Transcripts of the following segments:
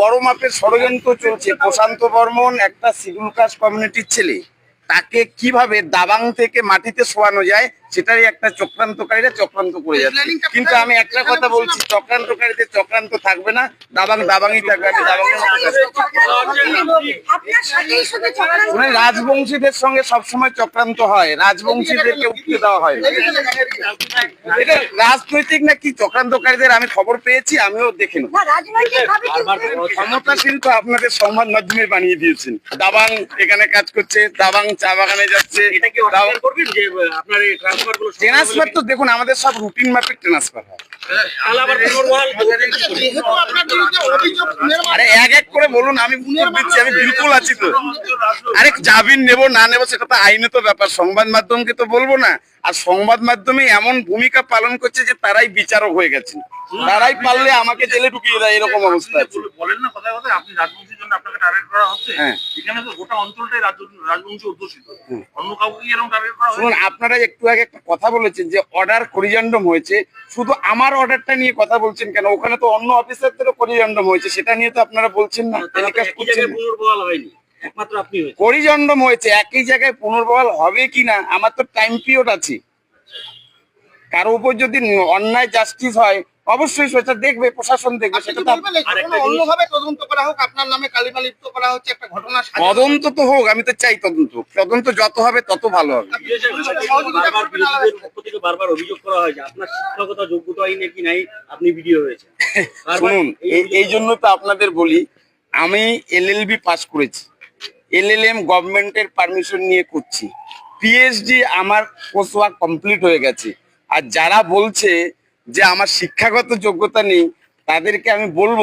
বড় মাপের ষড়যন্ত্র চলছে। প্রশান্ত বর্মন, একটা শিডিউল কাস্ট কমিউনিটির ছেলে, তাকে কীভাবে দাবাং থেকে মাটিতে শোয়ানো যায় সেটারই একটা চক্রান্তকারীরা চক্রান্ত করে যাচ্ছে। কিন্তু আমি একটা কথা বলছি চক্রান্তকারীদের চক্রান্ত থাকবে না দাবাং দাবাংই থাকবে আমি মানে রাজবংশীদের সঙ্গে সবসময় চক্রান্ত হয় রাজবংশীদেরকে উঠতে দেওয়া হয়। এটা রাজনৈতিক না কি চক্রান্তকারীদের আমি খবর পেয়েছি আমিও দেখে নেব। রাজনৈতিক তো আপনাদের সংবাদ মাধ্যমে বানিয়ে দিয়েছেন। দাবাং এখানে কাজ করছে দাবাং চা বাগানে যাচ্ছে। এটা কি করবেন যে আপনার ট্রান্সফার তো দেখুন আমাদের সব রুটিন মাফিক ট্রান্সফার হয়। তাহলে আবার পুনর্বহাল যেহেতু আপনার বিরুদ্ধে অভিযোগ পুনর্বার- আরে এক এক করে বলুন আমি দিচ্ছি আমি বিলকুল আছি তো। আরে জামিন নেব না নেব সেটা তো আইনে তো ব্যাপার সংবাদ মাধ্যমকে তো বলব না। আর সংবাদ মাধ্যমে এমন ভূমিকা পালন করছে যে তারাই বিচারক হয়ে গেছেন। তারাই পারলে আমাকে জেলে ঢুকিয়ে দেয় এরকম অবস্থা আছে। বলেন না কথায় আপনি রাজবংশীর জন্য আপনাকে টার্গেট করা হচ্ছে হ্যাঁ। এখানে তো গোটা অঞ্চলটাই রাজবংশী অধ্যুষিত। অন্য কাউকে এরকম টার্গেট করা শুনুন আপনারা একটু আগে একটা কথা বলেছেন যে অর্ডার করিজন্ডম হয়েছে শুধু আমার অর্ডারটা নিয়ে কথা বলছেন কেন? ওখানে তো অন্য অফিসারদেরও করিজন্ডম হয়েছে সেটা নিয়ে তো আপনারা বলছেন না। পুনর্বহাল হয়নি একমাত্র আপনি করিজন্ডম হয়েছে একই জায়গায় পুনর্বহাল হবে কি না? আমার তো টাইম পিরিয়ড আছে। কারও উপর যদি অন্যায় জাস্টিস হয় অবশ্যই সেটা দেখবে প্রশাসন দেখবে সেটা আরেকটা জিনিস- অন্যভাবে তদন্ত করা হোক আপনার নামে কালিমা লিপ্ত করা হচ্ছে একটা ঘটনা তদন্ত তো হোক আমি তো চাই তদন্ত তদন্ত যত হবে তত ভালো হবে। বারবার অভিযোগ করা হয় যে আপনার শিক্ষকতা যোগ্যতাই নাকি নাই আপনি ভিডিও হয়েছে বারবার শুনুন এই জন্য তো আপনাদের বলি আমি এলএলবি পাস করেছি। এলএলএম গভর্নমেন্টের পারমিশন নিয়ে করছি। পিএইচডি আমার কোর্স কমপ্লিট হয়ে গেছে। আর যারা বলছে যে আমার শিক্ষাগত যোগ্যতা নেই, তাদেরকে আমি বলব,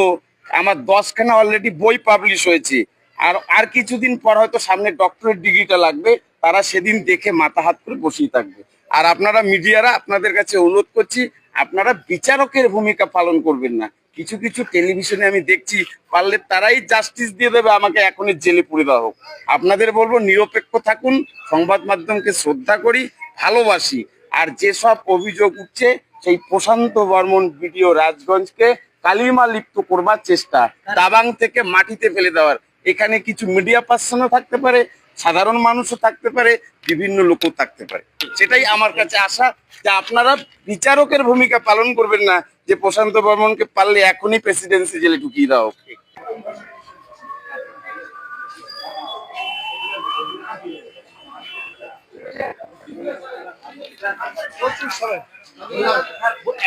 আমার দশখানা অলরেডি বই পাবলিশ হয়েছে। আর আর কিছুদিন পর হয়তো সামনে ডক্টরেট ডিগ্রিটা লাগবে, তারা সেদিন দেখে মাথা হাত করে বসেই থাকবে। আর আপনারা মিডিয়ারা আপনাদের কাছে অনুরোধ করছি, আপনারা বিচারকের ভূমিকা পালন করবেন না। কিছু কিছু টেলিভিশনে আমি দেখছি, পারলে তারাই জাস্টিস দিয়ে দেবে, আমাকে এখনই জেলে পুরে দেওয়া হোক। আপনাদের বলব, নিরপেক্ষ থাকুন, সংবাদ মাধ্যমকে শ্রদ্ধা করি, ভালোবাসি। আর যেসব অভিযোগ উঠছে সেই প্রশান্ত বর্মন বিডিও রাজগঞ্জকে কালিমা লিপ্ত করবার চেষ্টা। দাবাং থেকে মাটিতে ফেলে দেওয়ার। এখানে কিছু মিডিয়া পার্সনও থাকতে পারে, সাধারণ মানুষও থাকতে পারে, বিভিন্ন লোকও থাকতে পারে। সেটাই আমার কাছে আশা যে আপনারা বিচারকের ভূমিকা পালন করবেন না, যে প্রশান্ত বর্মনকে পারলে এখনই প্রেসিডেন্সি জেলে ঢুকিয়ে দাও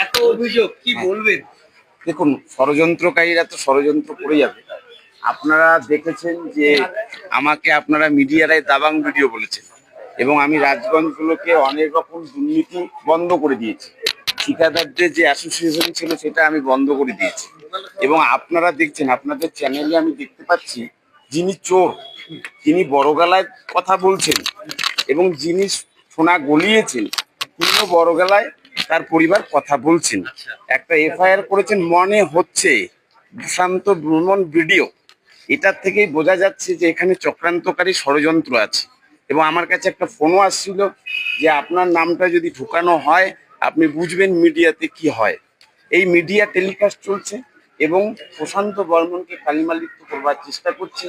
এত অভিযোগ, কি বলবেন? দেখুন, ষড়যন্ত্রকারীরা তো ষড়যন্ত্র করে যাবে। আপনারা দেখেছেন যে আমাকে আপনারা মিডিয়ারাই দাবাং ভিডিও বলেছেন এবং আমি রাজগঞ্জগুলোকে অনেক রকম দুর্নীতি বন্ধ করে দিয়েছি। ঠিকাদারদের যে অ্যাসোসিয়েশন ছিল সেটা আমি বন্ধ করে দিয়েছি। এবং আপনারা দেখছেন, আপনাদের চ্যানেলে আমি দেখতে পাচ্ছি, যিনি চোর, তিনি বড় গলায় কথা বলছেন। এবং যিনি সোনা গলিয়েছেন তিনিও বড় গলায় তার পরিবার কথা বলছেন। একটা এফআইআর করেছেন মনে হচ্ছে সুশান্ত ভ্রমণ ভিডিও। এটার থেকেই বোঝা যাচ্ছে যে এখানে চক্রান্তকারী ষড়যন্ত্র আছে। এবং আমার কাছে একটা ফোনও আসছিল যে আপনার নামটা যদি ঢুকানো হয় আপনি বুঝবেন মিডিয়াতে কি হয়। এই মিডিয়া টেলিকাস্ট চলছে এবং প্রশান্ত বর্মনকে কালিমালিপ্ত করবার চেষ্টা করছে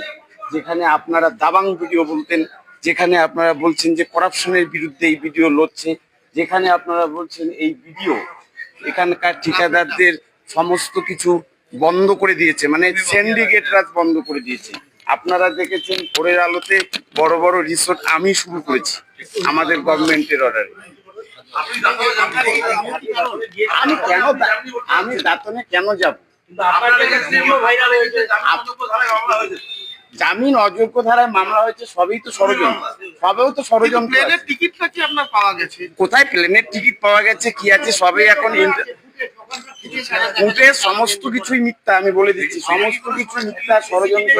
যেখানে আপনারা দাবাং ভিডিও বলতেন যেখানে আপনারা বলছেন যে করাপশনের বিরুদ্ধে এই ভিডিও লড়ছে যেখানে আপনারা বলছেন এই ভিডিও এখানকার ঠিকাদারদের সমস্ত কিছু বন্ধ করে দিয়েছে মানে সিন্ডিকেট রাজ বন্ধ করে দিয়েছে। আপনারা দেখেছেন ভোরের আলোতে বড় বড় রিসোর্ট আমি শুরু করেছি আমাদের গভর্নমেন্টের অর্ডারে আমি কেন আমি দাতনে কেন যাব? জামিন অযোগ্য ধারায় মামলা হয়েছে সবই তো ষড়যন্ত্র। সবেও তো ষড়যন্ত্র প্লেনের টিকিটটা কি আপনার পাওয়া গেছে? কোথায় প্লেনের টিকিট পাওয়া গেছে কি আছে সবই এখন সমস্ত কিছুই মিথ্যা আমি বলে দিচ্ছি সমস্ত কিছু মিথ্যা ষড়যন্ত্র।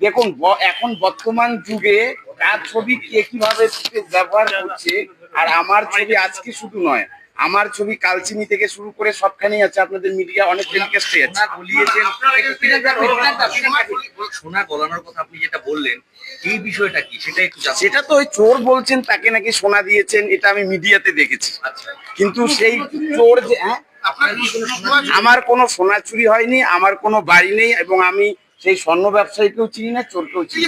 দেখুন এখন বর্তমান যুগে কার ছবি কে কীভাবে ব্যবহার করছে আর আমার ছবি আজকে শুধু নয় আমার ছবি কালচিনি থেকে শুরু করে সবখানেই আছে আপনাদের মিডিয়া অনেক টেলিকাস্টে আছে। সোনা গলানোর কথা আপনি যেটা বললেন এই বিষয়টা কি? সেটা একটু সেটা তো ওই চোর বলছেন তাকে নাকি সোনা দিয়েছেন এটা আমি মিডিয়াতে দেখেছি। আচ্ছা। কিন্তু সেই চোর যে হ্যাঁ? আমার কোনো সোনা চুরি হয়নি আমার কোনো বাড়ি নেই এবং আমি সেই স্বর্ণ ব্যবসায়ীকেও চিনি না চোরকেও চিনি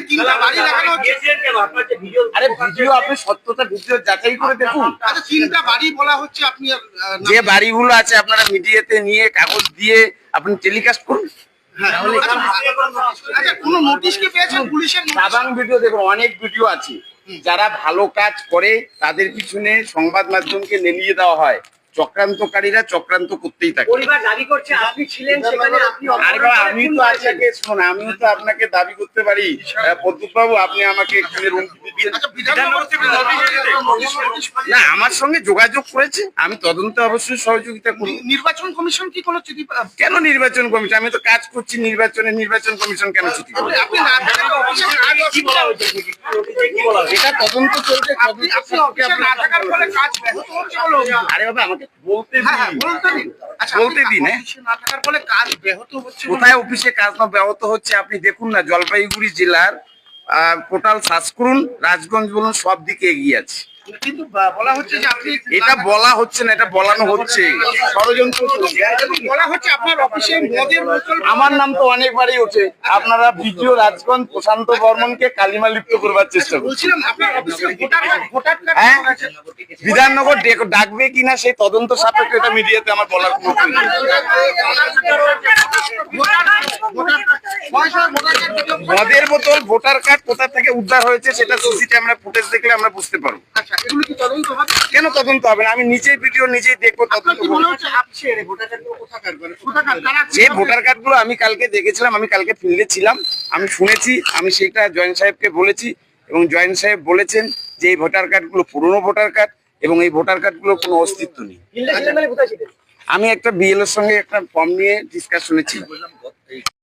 আরে ভিডিও আপনি সত্যতা ভিডিও যাচাই করে দেখুন। আচ্ছা তিনটা বাড়ি বলা হচ্ছে আপনি যে বাড়িগুলো আছে আপনারা মিডিয়াতে নিয়ে কাগজ দিয়ে আপনি টেলিকাস্ট করুন। হ্যাঁ, আচ্ছা, আচ্ছা কোনো নোটিশ কি পেয়েছেন পুলিশের নোটিশ? দাবাং ভিডিও দেখুন অনেক ভিডিও আছে। যারা ভালো কাজ করে তাদের পিছনে সংবাদ মাধ্যমকে নেলিয়ে দেওয়া হয়। চক্রান্তকারীরা চক্রান্ত করতেই থাকে। পরিবার দাবি করছে আপনি ছিলেন সেখানে আপনি আরে বাবা আমি তো আপনাকে শোন আমিও তো আপনাকে দাবি করতে পারি। প্রদ্যুৎ বাবু আপনি আমাকে এখানে রুম আচ্ছা না আমার সঙ্গে যোগাযোগ করেছে। আমি তদন্তে অবশ্যই সহযোগিতা করি। নির্বাচন কমিশন কি কোনো চিঠি কেন নির্বাচন কমিশন? আমি তো কাজ করছি নির্বাচনে নির্বাচন কমিশন কেন চিঠি এটা তদন্ত চলছে। আরে বাবা আমাকে বলতে হ্যাঁ হ্যাঁ দিন। বলতে দিন। আচ্ছা বলতে আপনি দিন। অফিসে না থাকার ফলে কাজ ব্যাহত হচ্ছে কোথায় অফিসে কাজ না ব্যাহত হচ্ছে আপনি দেখুন না জলপাইগুড়ি জেলার পোর্টাল সার্চ করুন রাজগঞ্জ বলুন সব দিকে এগিয়ে আছে। কিন্তু বলা হচ্ছে যে আপনি এটা বলা হচ্ছে না এটা বলানো হচ্ছে। ষড়যন্ত্র বলা হচ্ছে আপনার অফিসে মদের আমার নাম তো অনেকবারই ওঠে। আপনারা ভিডিও রাজগঞ্জ প্রশান্ত বর্মনকে কালিমা লিপ্ত করবার চেষ্টা আপনার অফিসে কার্ড হ্যাঁ? বিধাননগর ডাকবে কিনা সেই তদন্ত সাপেক্ষে এটা মিডিয়াতে আমার বলার কোনো মদের বোতল ভোটার কার্ড কোথা থেকে উদ্ধার হয়েছে সেটা সিসি ক্যামেরা ফুটেজ দেখলে আমরা বুঝতে পারব। আচ্ছা এগুলো কি তদন্ত হবে? কেন তদন্ত হবে না? আমি নিজেই ভিডিও নিজেই দেখব তদন্ত যে ভোটার কার্ডগুলো আমি কালকে দেখেছিলাম আমি কালকে ফিল্ডে ছিলাম আমি শুনেছি আমি সেটা জয়েন্ট সাহেবকে বলেছি এবং জয়েন্ট সাহেব বলেছেন যে এই ভোটার কার্ডগুলো পুরনো ভোটার কার্ড এবং এই ভোটার কার্ডগুলো কোনো অস্তিত্ব নেই। আমি একটা বিএল এর সঙ্গে একটা ফর্ম নিয়ে ডিসকাশনে ছিলাম